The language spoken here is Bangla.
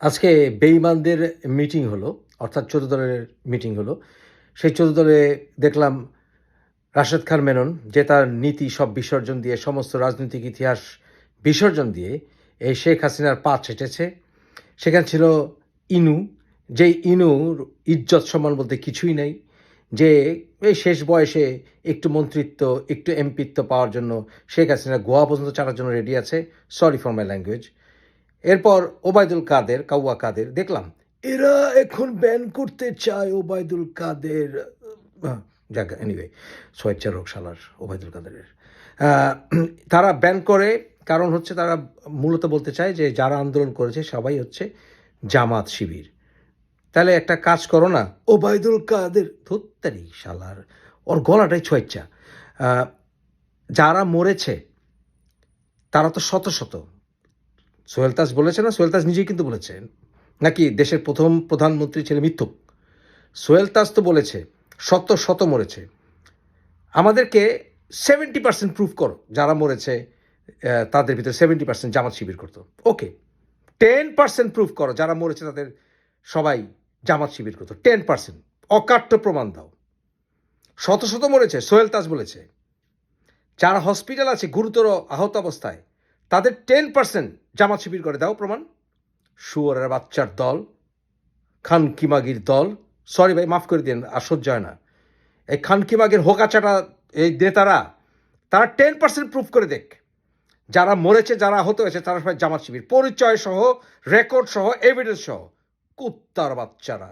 আজকে বেইমানদের মিটিং হলো, অর্থাৎ চোদ্দ দলের মিটিং হলো। সেই চোদ্দ দলে দেখলাম রাশেদ খান মেনন, যে তার নীতি সব বিসর্জন দিয়ে, সমস্ত রাজনৈতিক ইতিহাস বিসর্জন দিয়ে এই শেখ হাসিনার পা ছেটেছে। সেখানে ছিল ইনু, যেই ইনুর ইজ্জত সম্মান বলতে কিছুই নেই, যে এই শেষ বয়সে একটু মন্ত্রিত্ব, একটু এমপিত্ব পাওয়ার জন্য শেখ হাসিনা গোয়া পর্যন্ত চালার জন্য রেডি আছে। সরি ফর মাই ল্যাঙ্গুয়েজ এরপর ওবায়দুল কাদের, কাউয়া কাদের, দেখলাম এরা এখন ব্যান করতে চায় ওবায়দুল কাদের যাক এনিওয়ে সোয়েচ্ছার রোগ সালার ওবায়দুল কাদেরের। তারা ব্যান করে, কারণ হচ্ছে তারা মূলত বলতে চায় যে যারা আন্দোলন করেছে সবাই হচ্ছে জামাত শিবির। তাহলে একটা কাজ করো না, ওবায়দুল কাদের ধত্তারি শালার ওর গলাটাই ছোয়েচ্ছা যারা মরেছে, তারা তো শত শত সোহেল তাজ বলেছে না? সোহেল তাজ নিজেই কিন্তু বলেছেন নাকি দেশের প্রথম প্রধানমন্ত্রী ছেলে মিথ্যুক সোহেল তাজ তো বলেছে, শত শত মরেছে। আমাদেরকে সেভেন্টি পার্সেন্ট প্রুফ করো, যারা মরেছে তাদের ভিতরে সেভেন্টি পার্সেন্ট জামাত শিবির করতো। ওকে টেন পার্সেন্ট প্রুফ করো, যারা মরেছে তাদের সবাই জামাত শিবির করতো। টেন পার্সেন্ট অকাট্য প্রমাণ দাও। শত শত মরেছে সোহেল তাজ বলেছে। যারা হসপিটাল আছে, গুরুতর আহত অবস্থায় তাদের টেন পার্সেন্ট জামাত শিবির করে। দাও প্রমাণ। শুয়ারের বাচ্চার দল খান কিমাগির দল। সরি ভাই, মাফ করে দিন, আর সহ্য হয় না। এই খানকিমাগির হোকাচাটা, এই নেতারা, তারা টেন পার্সেন্ট প্রুফ করে দেখ। যারা মরেছে, যারা আহত হয়েছে, তারা সবাই জামাত শিবির। পরিচয় সহ রেকর্ড সহ এভিডেন্স সহ, কুত্তার বাচ্চারা।